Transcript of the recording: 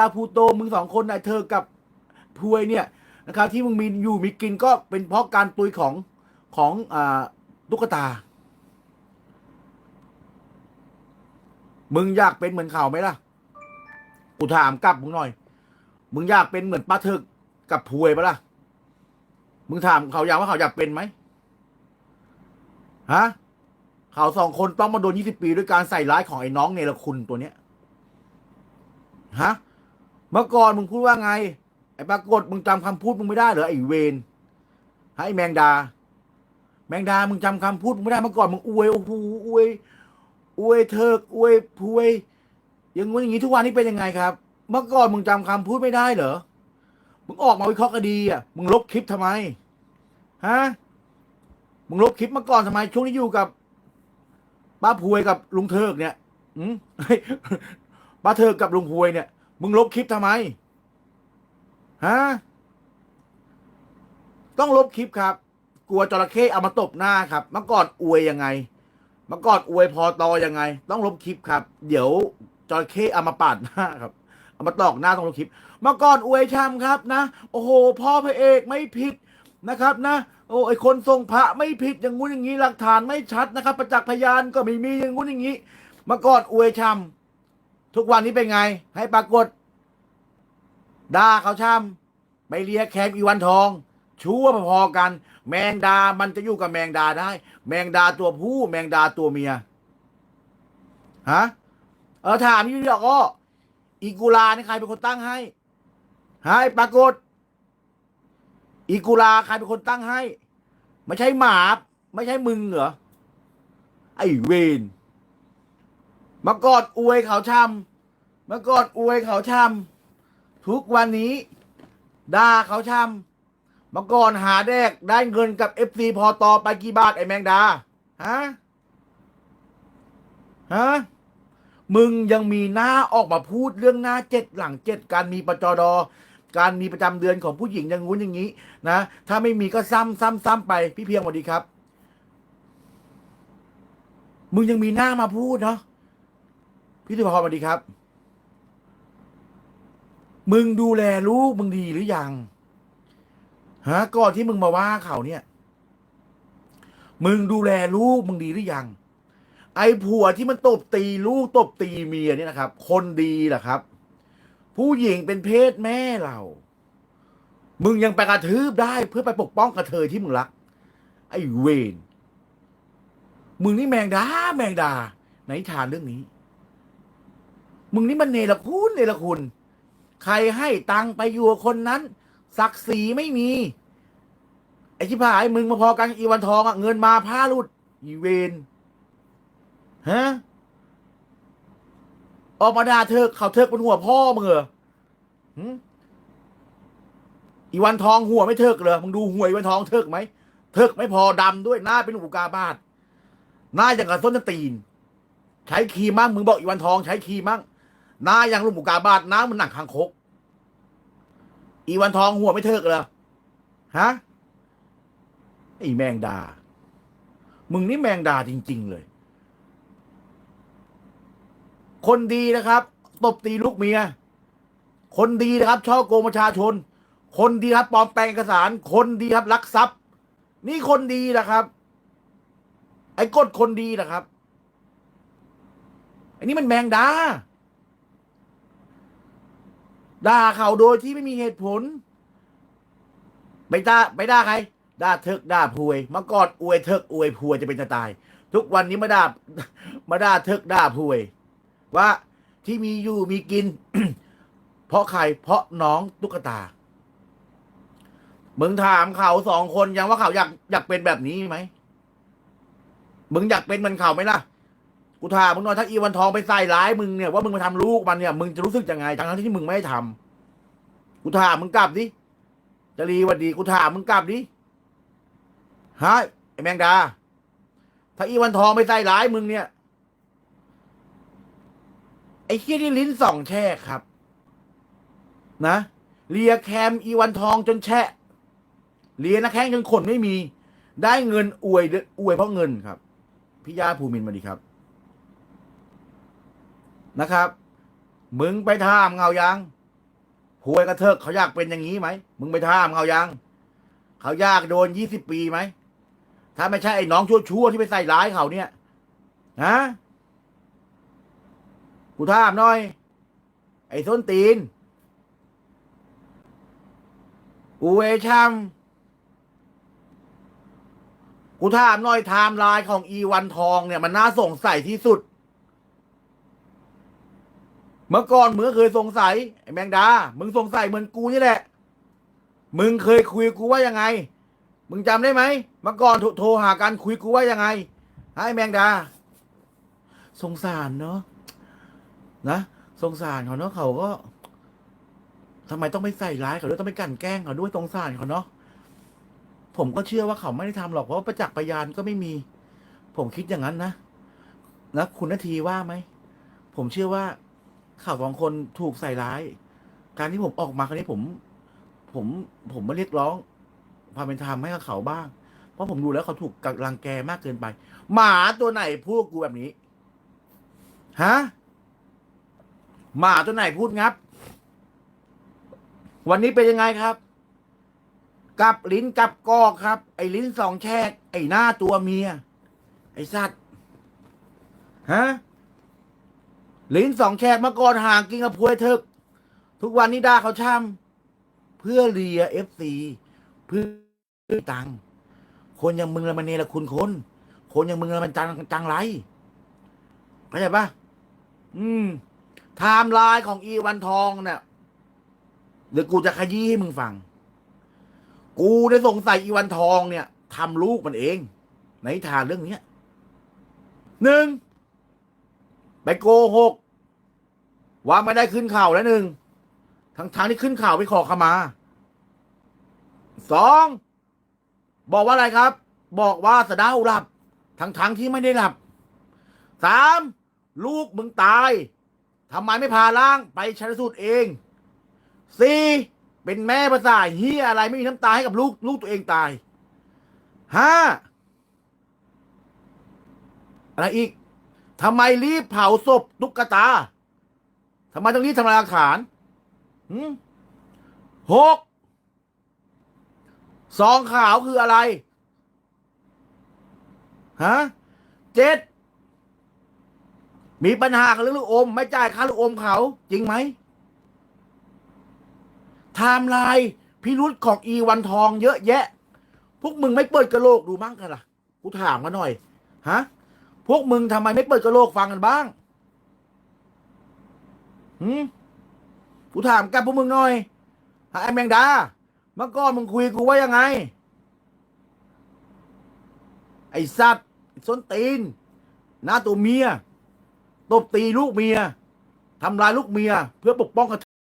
ดาพูโตมึงสองคนนะเธอกับพวยเนี่ยนะครับที่มึงมีอยู่มีกินก็เป็นเพราะการตุยของของอตุ๊กตา มึงอยากเป็นเหมือนเขาไหมล่ะ กูถามกลับมึงหน่อย มึงอยากเป็นเหมือนป้าเถิกกับพวยปะล่ะ มึงถามเขาอยากว่าเขาอยากเป็นไหมฮะเขาสองคนต้องมาโดนยี่สิบปีด้วยการใส่ร้ายของไอ้น้องเนรคุณตัวเนี้ยฮะ เมื่อก่อนมึงพูดว่าไง ไอ้ปรากฏมึงจำคำพูดมึงไม่ได้เหรอไอ้เวนฮะไอ้แมงดา แมงดามึงจำคำพูดมึงไม่ได้เมื่อก่อนมึงอวยโอ้โหอวยอวยเถิกอวยพวยอย่างงู้นอย่างนี้ทุกวันนี้เป็นยังไงครับ เมื่อก่อนมึงจำคำพูดไม่ได้เหรอมึงออกมาวิเคราะห์คดีอะมึงลบคลิปทำไมฮะมึงลบคลิปเมื่อก่อนทำไมช่วงนี้อยู่กับป้าพวยกับลุงเทิกเนี่ย อืมป้าเทิกกับลุงพวยเนี่ย มึงลบคลิปทำไม ฮะ ต้องลบคลิปครับ กลัวจระเข้เอามาตบหน้าครับ เมื่อก่อนอวยยังไง เมื่อก่อนอวยพอตอยังไง ต้องลบคลิปครับ เดี๋ยวจระเข้เอามาปาดหน้าครับ เอามาตอกหน้าต้องลบคลิป เมื่อก่อนอวยชามครับ นะ โอ้โห พ่อพระเอกไม่ผิดนะครับ นะ โอ้ไอคนทรงพระไม่ผิดอย่างงู้นอย่างนี้หลักฐานไม่ชัดนะครับ ประจักษ์พยานก็ไม่มีอย่างงู้นอย่างนี้ เมื่อก่อนอวยชาม ทุกวันนี้เป็นไง ให้ปรากฏด่าเขาชามไปเลียแคมอีวันทอง ชั่วพอๆกัน แมงดามันจะอยู่กับแมงดาได้ แมงดาตัวผู้แมงดาตัวเมียฮะเออถามยี่ดอกอ้ออีกุลานี่ใครเป็นคนตั้งให้ให้ปรากฏ อีกุลาใครเป็นคนตั้งให้ ไม่ใช่หมา ไม่ใช่มึงเหรอไอ้เวน มากอดอวยเขาช่ำมากอดอวยเขาช่ำทุกวันนี้ด่าเขาช่ำมาก่อนหาแดกได้เงินกับเอฟซีพอตอไปกี่บาทไอ้แมงดาฮะฮะมึงยังมีหน้าออกมาพูดเรื่องหน้าเจ็ดหลังเจ็ดการมีประจอดอการมีประจำเดือนของผู้หญิงอย่างงู้นอย่างนี้ นะ ถ้าไม่มีก็ซ้ำซ้ำซ้ำไป พี่เพียงสวัสดีครับ มึงยังมีหน้ามาพูดเนาะ พี่ตุพรสวัสดีครับ มึงดูแลลูกมึงดีหรือยังฮะก่อนที่มึงมาว่าเขาเนี่ย มึงดูแลลูกมึงดีหรือยัง ไอ้ผัวที่มันตบตีลูกตบตีเมียเนี่ยนะครับ คนดีเหรอครับ ผู้หญิงเป็นเพศแม่เรา มึงยังไปกระทืบได้เพื่อไปปกป้องกระเทยที่มึงรัก ไอ้เวนมึงนี่แมงดาแมงดา ไหนทานเรื่องนี้ มึงนี่มันเนรคุณเนรคุณ ใครให้ตังไปอยู่กับคนนั้น ศักดิ์ศรีไม่มี ไอ้ชิบหายมึงมาพอกันอีวันทองอะเงินมาผ้าหลุด อีเวนฮะออกมาด่าเธอเขาเธอบนหัวพ่อมึงเหรออีวันทองหัวไม่เถิกเลยมึงดูหัวอีวันทองเถิกไหมเถิกไม่พอดำด้วยหน้าเป็นอุกาบาตหน้าอย่างกับส้นตีน ใช้ครีมมั่งมึงบอกอีวันทองใช้ครีมมั่ง น้าอย่างลูกอุกกาบาตหน้ามันหนังคางคก อีวันทองหัวไม่เถิกเลยฮะไอ้แมงดา มึงนี่แมงดาจริง ๆ เลย คนดีนะครับ ตบตีลูกเมีย คนดีนะครับช่อโกงประชาชน คนดีครับปลอมแปลงเอกสาร คนดีครับลักทรัพย์ นี่คนดีนะครับ ไอ้กดคนดีนะครับไอ้นี่มันแมงดา ด่าเขาโดยที่ไม่มีเหตุผลไปด่าไปด่าใครด่าเถิกด่าพวยมื่อก่อนอวยเถิกอวยพวยจะเป็นจะตาย ทุกวันนี้มาด่ามาด่าเถิกด่าพวย ว่าที่มีอยู่มีกิน เพราะใครเพราะน้องตุ๊กตามึงถามเขาสองคนยังว่าเขาอยากอยากเป็นแบบนี้ไหมมึงอยากเป็นเหมันเขาไหมล่ะ กูถามมึงหน่อยถ้าอีวันทองไปใส่ร้ายมึงเนี่ยว่ามึงมาทำลูกมันเนี่ยมึงจะรู้สึกยังไงทั้งที่มึงไม่ได้ทำกูถามมึงกลับดิจะรีหวันดีกูถามมึงกลับดิฮะไอแมงดา ถ้าอีวันทองไปใส่ร้ายมึงเนี่ย ไอ้เคี้ยนี่ลิ้นสองแช่ครับ นะเลียแคมอีวันทองจนแช่เลียนะแข้งจนขนไม่มี ได้เงินอวยด้วยอวยเพราะเงินครับ พี่ยาภูมินทร์มาดีครับ นะครับ มึงไปถามเงายังหวยกระเทิกเขาอยากเป็นอย่างนี้ไหมมึงไปท่ามเขายังเขาอยากโดนยี่สิบปีไหมถ้าไม่ใช่ไอ้น้องชั่วๆที่ไปใส่ร้ายเขาเนี่ยฮะกูถามหน่อย ไอ้ส้นตีนอูเอชัมกูถามหน่อยไทม์ไลน์ของอีวันทองเนี่ยมันน่าสงสัยที่สุด เมื่อก่อนมึงก็เคยสงสัยไอ้แมงดา มึงสงสัยเหมือนกูนี่แหละ มึงเคยคุยกูว่ายังไง มึงจำได้ไหม เมื่อก่อนโทรโทรหากันคุยกูว่ายังไงให้แมงดา สงสารเนาะนะสงสารเขาเนาะเขาก็ทำไมต้องไปใส่ร้ายเขาด้วยต้องไปกั่นแกล้งเขาด้วยสงสารเขาเนาะผมก็เชื่อว่าเขาไม่ได้ทำหรอกเพราะประจักษ์พยานก็ไม่มี ผมคิดอย่างนั้นนะแล้วคุณนาทีว่าไหมผมเชื่อว่า ข่าวสองคนถูกใส่ร้าย การที่ผมออกมาครั้งนี้ผม ผม ผมมาเรียกร้อง ความเป็นธรรมให้กับเขาบ้าง เพราะผมดูแล้วเขาถูกกักรังแกมากเกินไป หมาตัวไหนพูดกูแบบนี้ ฮะ หมาตัวไหนพูดงับ วันนี้เป็นยังไงครับ กับลิ้นกับกอกครับ ไอ้ลิ้นสองแฉกไอ้หน้าตัวเมีย ไอ้สัตว์ ฮะ ลิ้นสองแฉกมื่อก่อนห่างกินกับพวยเถกทุกวันนี้ด่าเขาช่ำเพื่อเลียเอฟซีเพื่อตังคนอย่างมึงละมันเนรคุณคน คนอย่างมึงละมันจังจังไรเข้าใจปะอืมไทม์ไลน์ของอีวันทองเนี่ยเดี๋ยวกูจะขยี้ให้มึงฟัง กูได้สงสัยอีวันทองเนี่ยทำลูกมันเอง ในทานเรื่องเนี้ยหนึ่ง ไปโกหกว่าไม่ได้ขึ้นเข่าแล้วหนึ่งทั้งทางที่ขึ้นเข่าไปขอขมาสองบอกว่าอะไรครับ บอกว่าสะดาหลับ ทั้งทางที่ไม่ได้หลับสามลูกมึงตายทำไมไม่พาล่างไปชันสูตรเองสี่เป็นแม่ภาษาเฮียอะไรไม่มีน้ำตาให้กับลูกลูกตัวเองตายห้าอะไรอีก ทำไมรีบเผาศพตุ๊กตาทำไมต้องรีบทำลายหลักฐานหกซองขาวคืออะไร ฮะเจ็ด มีปัญหากับเรื่องลูกอม ไม่จ่ายค่าลูกอมเขา จริงไหมไทม์ไลน์พิรุษของอีวันทองเยอะแยะ พวกมึงไม่เปิดกระโหลกดูบ้งกันล่ะ กูถามมาหน่อย ฮะ พวกมึงทำไมไม่เปิดกระโหลกฟังกันบ้างหืมกูถามกับพวกมึงหน่อยหาไอ้แมงดา เมื่อก่อนมึงคุยกูว่ายังไง ไอ้สัตว์ส้นตีน หน้าตัวเมีย ตบตีลูกเมียทำลายลูกเมีย เพื่อปกป้องกระ